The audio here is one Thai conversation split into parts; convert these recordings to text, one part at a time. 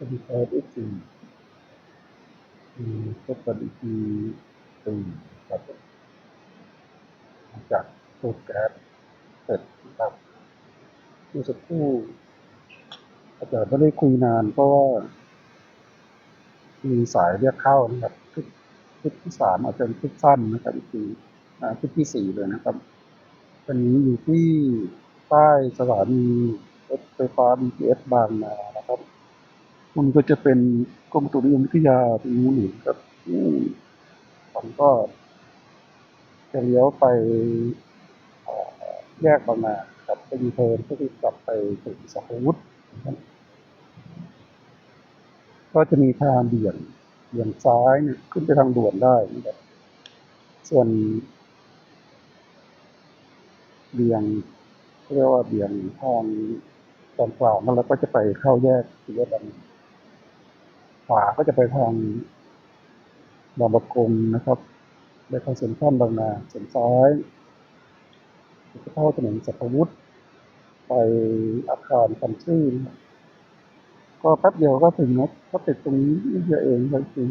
ก็มีเปิดอีกทีมีก็เปิดอีกทีตีครับจากสูบแก๊สเสร็จนะครับเมื่อสักครู่อาจารย์ไม่ได้คุยนานเพราะว่ามีสายเรียกเข้านะครับคลิปคลิปที่สามอาจจะเป็นคลิปสั้นนะครับอีกทีอ่าคลิปที่สี่เลยนะครับตอนนี้อยู่ที่ใต้สถานีรถไฟฟ้า BTS บางนา นะครับคุณก็จะเป็นกรมตุนิยมวิทยาที่นู้นอยู่ครับผมก็จะเลี้ยวไปแยกบางนาครับไปยูเทิร์นเพื่อที่จะกลับไปถึงสัพวุฒิก็จะมีทางเบี่ยงเบี่ยงซ้ายเนี่ยขึ้นไปทางด่วนได้นะครับส่วนเบี่ยงเรียกว่าเบี่ยงทางตอนกลางนั่นแล้วก็จะไปเข้าแยกสี่แยกบาง ขวาก็จะไปทางบางประกงนะครับไปทางเซ็นทรัลบางนาส่วนซ้ายจะเข้าถนนสัพวุฒิไปอาคารคันทรีนะครับก็แป๊บเดียวก็ถึงนะก็ติดตรงนี้นิดเดียวเองครับจริง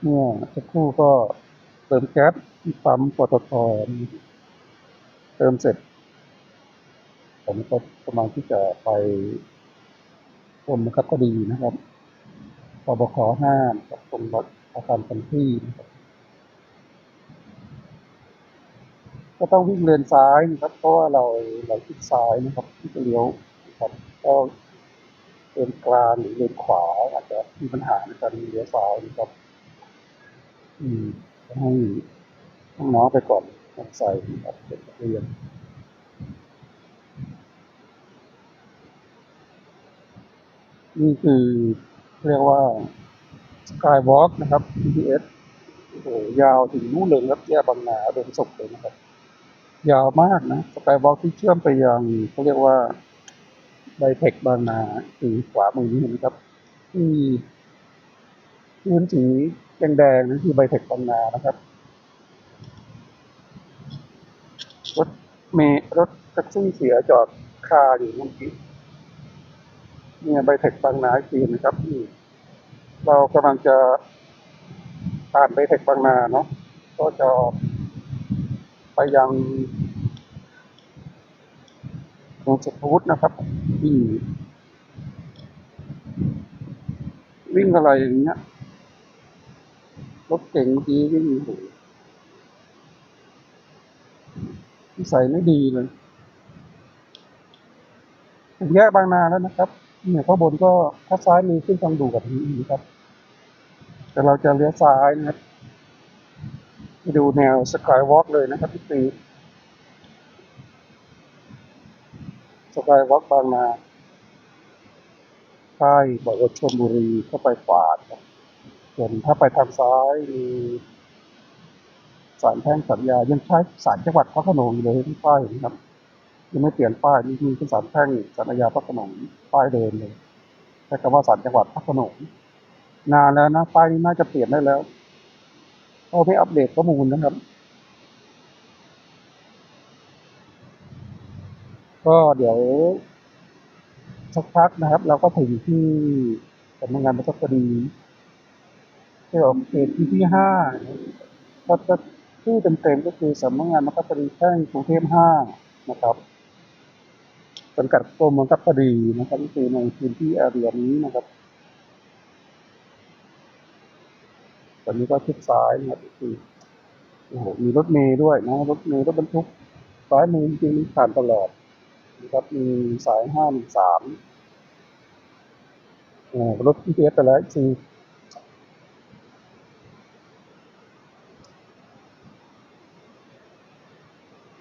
เมื่อสักครู่ก็เติมแก๊สที่ปั๊มปตทเติมเสร็จผมก็ประมาณที่จะไป กรมบังคับคดีนะครับปบขห้ามกับตรงบัตรอาคารพันที่ก็ต้องวิ่งเลนซ้ายนะครับ เพราะว่าเราเราทิศซ้ายนะครับ ที่จะเลี้ยวนะครับก็เลนกลางหรือเลนขวาอาจจะมีปัญหาในการเลี้ยวซ้ายนะครับ อืมให้น้องๆไปก่อนใส่นะครับเด็กนักเรียน นี่คือเรียกว่า Skywalk นะครับ BTS โอ้โหยาวถึงนู่นเลยครับแยกบางนาเดินศพเลยนะครับ ยาวมากนะสกายวอล์กที่เชื่อมไปยังเขาเรียกว่าไบเทคบางนาคือขวามือนี้นไหมครับ ที่พื้นสีแดงๆนั่นคือไบเทคบางนานะครับรถเมล์รถแท็กซี่เสียจอดคาอยู่เมื่อกี้ เนี่ยไบเทคบางนาอีกทีนะครับที่เรากำลังจะผ่านไบเทคบางนาเนาะก็จะไปยังตรงสุขวุฒินะครับที่วิ่งอะไรอย่างเงี้ยรถเก่งเมื่อกี้วิ่งโอ้โหนิสัยไม่ดีเลยถึงแยกบางนาแล้วนะครับ เนี่ยข้างบนก็ถ้าซ้ายมือขึ้นทางด่วนนี้นะครับ แต่เราจะเลี้ยวซ้ายนะครับไปดูแนวสกายวอล์กเลยนะครับพี่ตีสกายวอล์กบางนาใต้บอกว่าชลบุรีเข้าไปขวาครับส่วนถ้าไปทางซ้ายมีสารแพ่งสัญญายังใช้สารจังหวัดพระขนงเลยที่ป้ายนะครับ ยังไม่เปลี่ยนป้ายนี่มีเป็นสารแพ่งสัญญาพระโขนงป้ายเดิมเลยใช้คำว่าสารจังหวัดพระโขนงนานแล้วนะป้ายนี้น่าจะเปลี่ยนได้แล้วเขาไม่อัปเดตข้อมูลนะครับ ก็เดี๋ยวสักพักนะครับ เราก็ถึงที่สำนักงานบังคับคดีที่ผมเขตที่ที่ห้าก็จะชื่อเต็มๆก็คือสำนักงานบังคับคดีแพ่งกรุงเทพห้านะครับ สังกัดกรมบังคับคดีนะครับก็คือในพื้นที่แอเรียนี้นะครับตอนนี้ก็ชิดซ้ายนะครับคือโอ้โหมีรถเมย์ด้วยนะรถเมย์รถบรรทุกซ้ายมือจริงๆผ่านตลอดนะครับมีสายห้าหนึ่งสามโอ้รถพีเอสไปแล้วคือ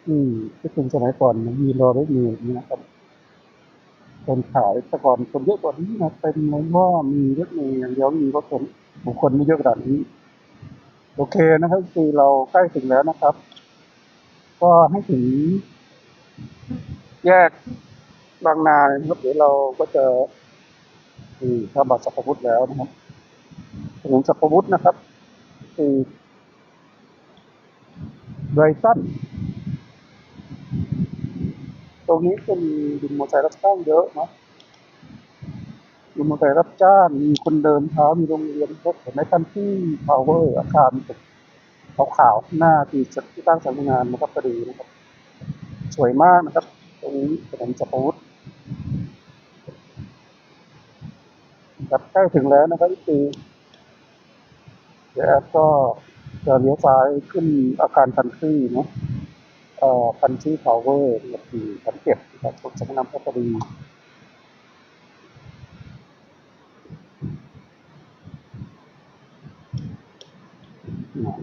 อืมที่เป็นสมัยก่อนมันมีรอรถเมย์อย่างนี้นะครับ คนขายแต่ก่อนคนเยอะกว่านี้นะเต็มเลยเพราะว่ามีรถเมย์อย่างเดียวมีรถคนบุคคลไม่เยอะขนาดนี้ โอเคนะครับ คือเราใกล้ถึงแล้วนะครับ ก็ให้ถึง แยกบางนาเลยนะครับเดี๋ยวเราก็จะคือถ้าบัตรสัพพุทธแล้วนะครับถนนสัพพุทธนะครับคือไบรตัน ตรงนี้จะมีวินมอเตอร์ไซค์รับจ้างเยอะเนาะมีมอเตอร์ไซค์รับจ้าง มีคนเดินเท้า มีโรงเรียนรถเห็นไหมท่านที่พาวเวอร์อาคารตึกขาวๆหน้าที่จัดที่ตั้งสำนักงานนะครับพอดีนะครับ สวยมากนะครับ ตรงนี้ถนนจักรวุฒิครับใกล้ถึงแล้วนะครับพี่ตีเดี๋ยวแอดก็จะเลี้ยวซ้ายขึ้นอาคารคันทรีเนาะ เอ่อคันทรีพาวเวอร์นะครับที่ชั้นเก็บนะครับตรงสำนักงานพอดี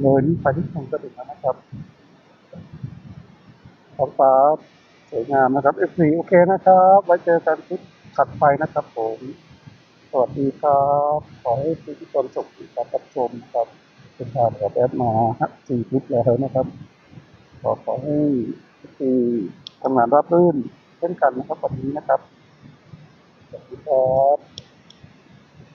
เลยนี่ไปที่คลองกระดิ่งแล้วนะครับท้องฟ้าสวยงามนะครับ F4 โอเคนะครับ ไว้เจอกันคลิปถัดไปนะครับผม สวัสดีครับ ขอให้ทุกคนสุขในการรับชมนะครับเป็นทางแบบแอดมาฮักสี่คลิปแล้วนะครับ ขอขอให้ทีทำงานราบรื่นเช่นกันนะครับวันนี้นะครับสวัสดีครับ